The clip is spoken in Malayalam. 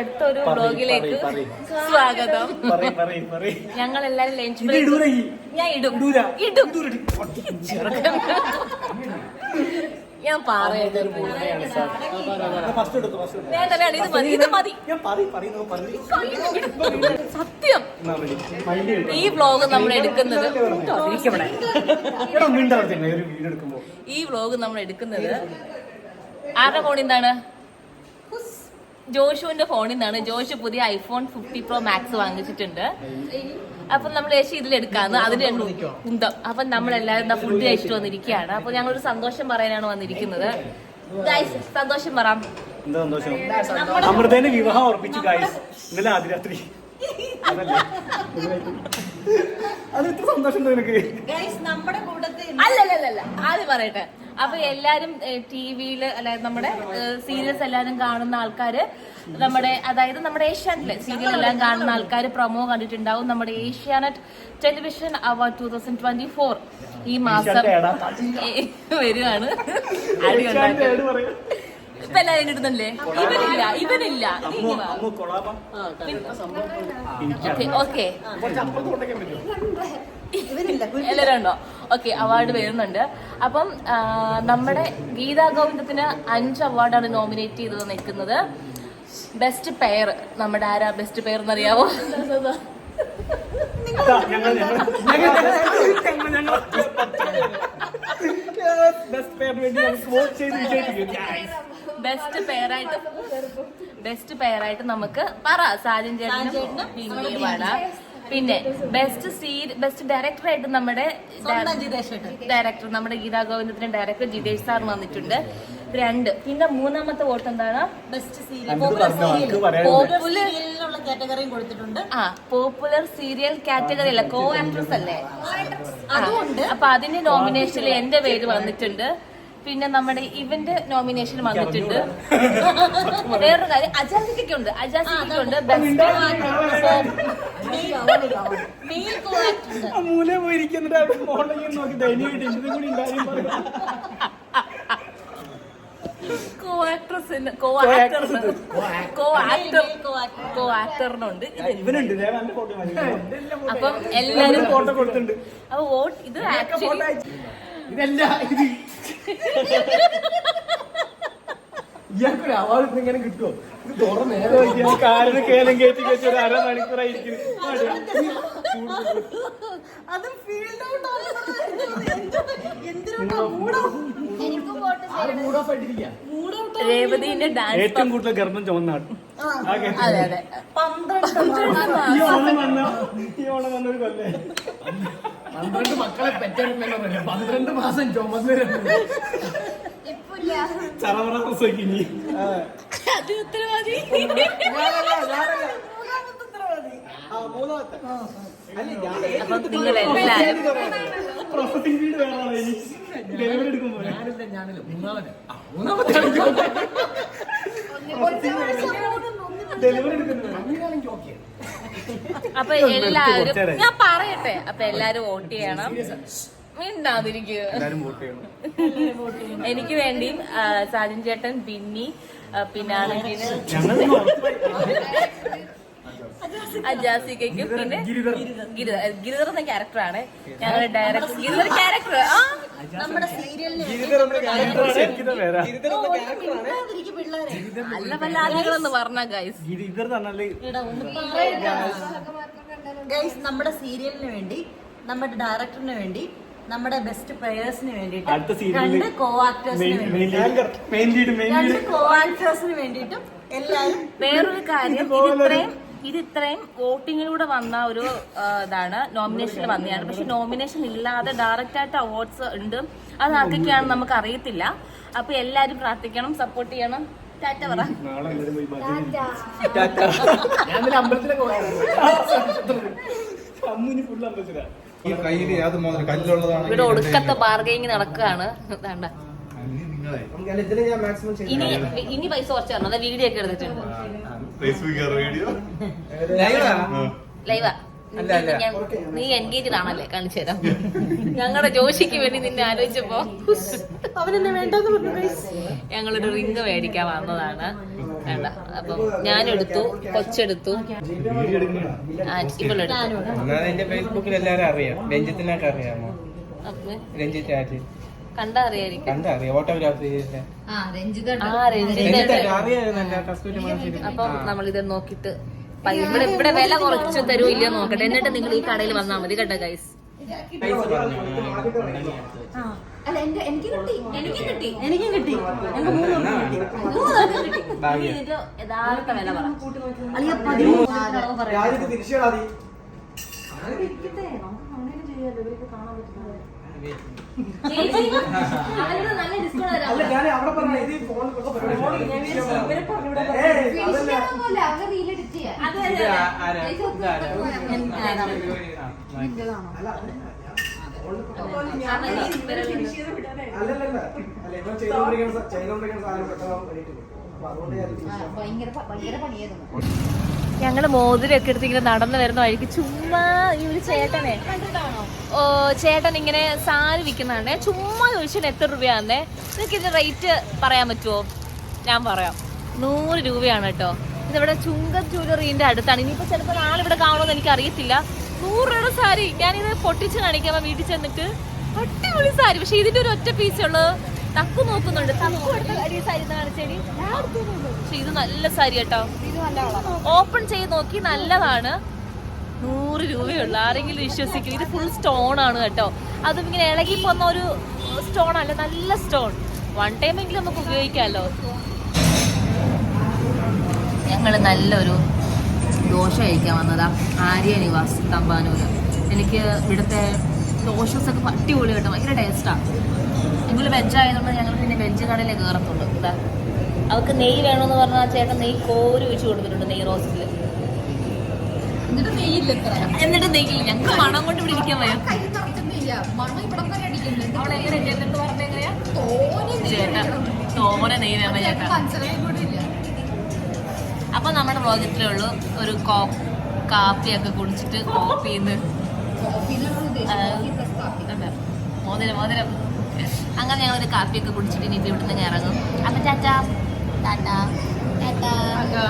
അടുത്തൊരു ബ്ലോഗിലേക്ക് സ്വാഗതം. ഞങ്ങൾ എല്ലാരും ലഞ്ച് ബ്രേക്ക്. ഞാൻ ഇടും. ഇടും ഞാൻ പറയത് ഇത് മതി. ഇത് മതി. പറയുന്നത്. സത്യം. ഈ വ്ലോഗ് നമ്മൾ എടുക്കുന്നത് ഈ വ്ലോഗ് നമ്മൾ എടുക്കുന്നത് ആരുടെ ഫോണിൽ നിന്നാണ്? ജോഷുവിന്റെ ഫോണിൽ നിന്നാണ്. ജോഷു പുതിയ ഐഫോൺ ഫിഫ്റ്റി പ്രോ മാക്സ് വാങ്ങിച്ചിട്ടുണ്ട്. അപ്പൊ നമ്മൾ ചേച്ചി ഇതിലെടുക്കാന്ന്. അതിന് കുന്തം അപ്പൊ നമ്മളെല്ലാവരും ഫുഡ് കഴിച്ചിട്ട് വന്നിരിക്കുകയാണ്. അപ്പൊ ഞങ്ങളൊരു സന്തോഷം പറയാനാണ് വന്നിരിക്കുന്നത്. സന്തോഷം പറ. എന്താ അമൃതേനെ വിവാഹം ഉറപ്പിച്ചു ഇന്നലെ സന്തോഷം അല്ലല്ലല്ല ആദ്യം പറയട്ടെ. അപ്പൊ എല്ലാരും ടി വിയിൽ അതായത് നമ്മുടെ സീരിയൽസ് എല്ലാരും കാണുന്ന ആൾക്കാര് നമ്മുടെ അതായത് നമ്മുടെ ഏഷ്യാനെറ്റിലെ സീരിയൽ എല്ലാം കാണുന്ന ആൾക്കാർ പ്രൊമോ കണ്ടിട്ടുണ്ടാവും. നമ്മുടെ Asianet television award two thousand twenty four ഈ മാസം വരുവാണ് വരികയാണ്. ഇപ്പൊ എല്ലാരും കിട്ടുന്നില്ലേ ഇവനില്ല ഇവനില്ല. ഓക്കെ എല്ലാവരും ഉണ്ടോ? ഓക്കെ അവാർഡ് വരുന്നുണ്ട്. അപ്പം നമ്മുടെ ഗീതാ ഗോവിന്ദത്തിന് അഞ്ച് അവാർഡാണ് നോമിനേറ്റ് ചെയ്തത് നിൽക്കുന്നത്. ബെസ്റ്റ് പെയർ നമ്മുടെ ആരാ ബെസ്റ്റ് പെയർ എന്നറിയാവോ? ബെസ്റ്റ് ചെയ്ത് പെയറായിട്ട് ബെസ്റ്റ് പെയറായിട്ട് നമുക്ക് പറ. സാജൻ ചേട്ടനും പിന്നെയുമാണ് പിന്നെ ബെസ്റ്റ് സീരി ബെസ്റ്റ് ഡയറക്ടർ ആയിട്ട് നമ്മുടെ. ഡയറക്ടർ നമ്മുടെ ഗീതാ ഗോവിന്ദത്തിന്റെ ഡയറക്ടർ ജിതേഷ് സാർ വന്നിട്ടുണ്ട്. രണ്ട്. പിന്നെ മൂന്നാമത്തെ വോട്ട് എന്താണ്? ബെസ്റ്റ് സീരിയൽ പോപ്പുലർ സീരിയൽ പറയാനുണ്ട്. കാറ്റഗറിയും കൊടുത്തിട്ടുണ്ട്. ആ പോപ്പുലർ സീരിയൽ കാറ്റഗറി അല്ല കോ ആക്ട്രസ് അല്ലേ. അപ്പൊ അതിന്റെ നോമിനേഷനിൽ എന്റെ പേര് വന്നിട്ടുണ്ട്. പിന്നെ നമ്മുടെ ഇവന്റെ നോമിനേഷൻ വന്നിട്ടുണ്ട്. വേറൊരു കാര്യം അജാസിക്കുണ്ട് അജാസിക്കുണ്ട് ബെസ്റ്റ് മൂല പോയിരിക്കുന്നിട്ട് അവിടെ മോളിലേക്ക് നോക്കി. ദയനീയായിട്ട് ഇതും കൂടി ഉണ്ടായും. കോ ആക്ട്രസിന് കോ ആക്ടറിന് കോ ആക്ടർ കോ ആക്ടറിനുണ്ട് ഇവനുണ്ട്. അപ്പം എല്ലാരും ഫോട്ടോ കൊടുത്തിട്ടുണ്ട്. അപ്പൊ വോട്ട് ഇത് ആക്ച്വലി ഇതല്ല ഇത്. ഇയാൾക്കൊരു അവാർഡ് ഇങ്ങനെ കിട്ടുമോ കാലിന് കേലം കയറ്റി വെച്ച് ഒരു അരമണിക്കൂറായിരിക്കും രേവതിന്റെ ഡാൻസ് ഏറ്റവും കൂടുതൽ ഗർഭം ചുമന്നാട് ആ അതെ അതെ. പന്ത്രണ്ട് ഈ ഓണം വന്ന ഈ ഓണം വന്ന ഒരു കൊല്ലേ. പന്ത്രണ്ട് മക്കളെ പെറ്റെടുക്കണമെന്നല്ല പന്ത്രണ്ട് മാസം ചുമന്നിരുന്നു ചറവറ പ്രസവിക്കും ഇനി അത് ഉത്തരവാദി പ്രോസസിംഗ് ഫീഡ് വേണം ഡെലിവറി എടുക്കുമ്പോൾ ഡെലിവറി എടുക്കുന്നു അങ്ങനെയാണെങ്കിൽ ഓക്കെ അപ്പൊ എല്ലാരും ഞാൻ പറയട്ടെ. അപ്പൊ എല്ലാരും വോട്ട് ചെയ്യണം. മിണ്ടാതിരിക്കുക എല്ലാരും വോട്ട് ചെയ്യണം. എനിക്ക് വേണ്ടിയും സാജൻ ചേട്ടൻ ബിന്നി പിന്നെ അജാസിക്കും പിന്നെ ഗിരിധർ. ഗിരിധർ എന്ന ക്യാരക്ടറാണ് ഞങ്ങളുടെ ഡയറക്ടർ ഗിരിധർ ക്യാരക്ടർ ആ. നമ്മുടെ പറഞ്ഞ ഗൈസ് ഗൈസ് നമ്മുടെ സീരിയലിന് വേണ്ടി നമ്മുടെ ഡയറക്ടറിന് വേണ്ടി നമ്മുടെ ബെസ്റ്റ് പ്ലെയേഴ്സിന് വേണ്ടിയിട്ട് രണ്ട് കോ ആക്ടേഴ്സിന് മെയിൻ വേണ്ടി മെയിൻ ലീഡ് മെയിൻ രണ്ട് ലീഡ് കോ ആക്ടേഴ്സിന് വേണ്ടിയിട്ടും എല്ലാവരും വേറൊരു കാര്യം ഇത് ഇത്രയും ഇത് ഇത്രയും വോട്ടിങ്ങിലൂടെ വന്ന ഒരു ഇതാണ് നോമിനേഷനിൽ വന്നതാണ്. പക്ഷെ നോമിനേഷൻ ഇല്ലാതെ ഡയറക്റ്റ് ആയിട്ട് അവാർഡ്സ് ഉണ്ട്. അത് ആർക്കൊക്കെയാണെന്ന് നമുക്ക് അറിയത്തില്ല. അപ്പൊ എല്ലാരും പ്രാർത്ഥിക്കണം സപ്പോർട്ട് ചെയ്യണം. ടാറ്റ പറ. അമ്പലത്തിലൊക്കെ അമ്മുനി ഈ കയ്യിൽ അത് മുതൽ കല്ലുള്ളതാണ് ഇവിടെ ഒടുക്കത്തെ ബാർഗൈനിങ് നടക്കുകയാണ്. വേണ്ട. നിങ്ങളെ ഇനി ഇനി പൈസ കുറച്ച് തരണം. അതാ വീഡിയോ ഒക്കെ എടുത്തിട്ടുണ്ട്. വീഡിയോ ലൈവാ നീ എൻഗേജ് ആണല്ലേ? കാണിച്ചു തരാം. ഞങ്ങളുടെ ജോഷിക്ക് വേണ്ടി നിന്നെ ആലോചിച്ചപ്പോ അവനെന്നെ വേണ്ടെന്ന് പറഞ്ഞു ഗൈസ് ഞങ്ങളൊരു റിങ് മേടിക്കാൻ വന്നതാണ്. വേണ്ട അപ്പം ഞാനെടുത്തു കൊച്ചെടുത്തു. ഫേസ്ബുക്കിൽ എല്ലാവരും അറിയാം. രഞ്ജിത്തിനൊക്കെ അറിയാമോ? രഞ്ജിത്ത് ആര്? അപ്പം ഇത് നോക്കിട്ട് ഇവിടെ ഇവിടെ വില കുറച്ചു തരൂ ഇല്ല നോക്കട്ടെ. എന്നിട്ട് നിങ്ങൾ ഈ കടയിൽ വന്നാൽ മതി കേട്ടോ ഗൈസ് എനിക്കും കിട്ടി. എനിക്കും കിട്ടി. ഞങ്ങൾക്ക് മൂന്ന് കിട്ടി. ഇതിന്റെ യഥാർത്ഥ വില പറ. അളിയ പതിമൂന്ന് പറയാം നല്ല ഡിസ്കൗണ്ട് തരാം അല്ല ഞാൻ അവിടെ പറഞ്ഞ. ഇത് ഫോൺ അത് ഞങ്ങൾ മോതിരൊക്കെ എടുത്ത് ഇങ്ങനെ നടന്നു വരുന്ന വഴിക്ക് ചുമ്മാ ഈ ഒരു ചേട്ടനെ. ഓ ചേട്ടൻ ഇങ്ങനെ സാരി വിൽക്കുന്നതാണ്. ചുമ്മാ ചോദിച്ചാൽ എത്ര രൂപയാന്നേ? നിങ്ങൾക്ക് ഇതിന്റെ റേറ്റ് പറയാൻ പറ്റുമോ ഞാൻ പറയാം. നൂറ് രൂപയാണ് കേട്ടോ. ഇതിവിടെ ചുങ്കം ജ്വല്ലറിന്റെ അടുത്താണ്. ഇനിയിപ്പോ ചിലപ്പോൾ ആളിവിടെ കാണുമെന്ന് എനിക്ക് അറിയത്തില്ല നൂറ് സാരി. ഞാനിത് പൊട്ടിച്ച് കാണിക്കാൻ വീട്ടിൽ ചെന്നിട്ട്. അടിപൊളി സാരി. പക്ഷെ ഇതിന്റെ ഒരു ഒറ്റ പീസേ ഉള്ളൂ. തക്കു നോക്കുന്നുണ്ട്. പക്ഷെ ഇത് നല്ല സാരി കേട്ടോ. ഓപ്പൺ ചെയ്ത് നോക്കി നല്ലതാണ്. നൂറ് രൂപയുള്ളു. ആരെങ്കിലും വിശ്വസിക്കും. ഇത് ഫുൾ സ്റ്റോൺ ആണ് കേട്ടോ. അതും ഇങ്ങനെ ഇളകി പോന്ന ഒരു സ്റ്റോൺ അല്ല നല്ല സ്റ്റോൺ വൺ ടൈം എങ്കിലും നമുക്ക് ഉപയോഗിക്കാമല്ലോ. ഞങ്ങൾ നല്ലൊരു ദോശ കഴിക്കാൻ വന്നതാ. ആര്യ നിവാസ് തമ്പാനൂര്. എനിക്ക് ഇവിടുത്തെ ദോശസൊക്കെ പട്ടി പൊളി കേട്ടോ. ഭയങ്കര ടേസ്റ്റാണ് വെജ് ആയതുകൊണ്ട് ഞങ്ങൾ പിന്നെ വെജ് കടയിലേ കയറത്തുള്ളൂ ഇതാ അവർക്ക് നെയ്യ് വേണമെന്ന് പറഞ്ഞാൽ ചേട്ടൻ നെയ്യ് കോരി വെച്ച് കൊടുത്തിട്ടുണ്ട് നെയ്യ് റോസ്റ്റിൽ എന്നിട്ട് നെയ്യില്ല ഞങ്ങൾക്ക് മണം കൊണ്ട് ഇവിടെ ഇരിക്കാൻ വയ്യ ചേട്ടാ തോനെ നെയ്യ് വേണം ചേട്ടാ. അപ്പൊ നമ്മുടെ പ്രോജക്റ്റിലേ ഉള്ളൂ ഒരു കാപ്പിയൊക്കെ കുടിച്ചിട്ട് കോപ്പിന്ന് മോതിരം മോതിരം. അങ്ങനെ ഞങ്ങൾ ഒരു കാപ്പിയൊക്കെ കുടിച്ചിട്ട് ഇനി ഇവിടുന്ന് ഇറങ്ങും. അപ്പൊ ചാറ്റാ ടാറ്റാ. ടാറ്റാ.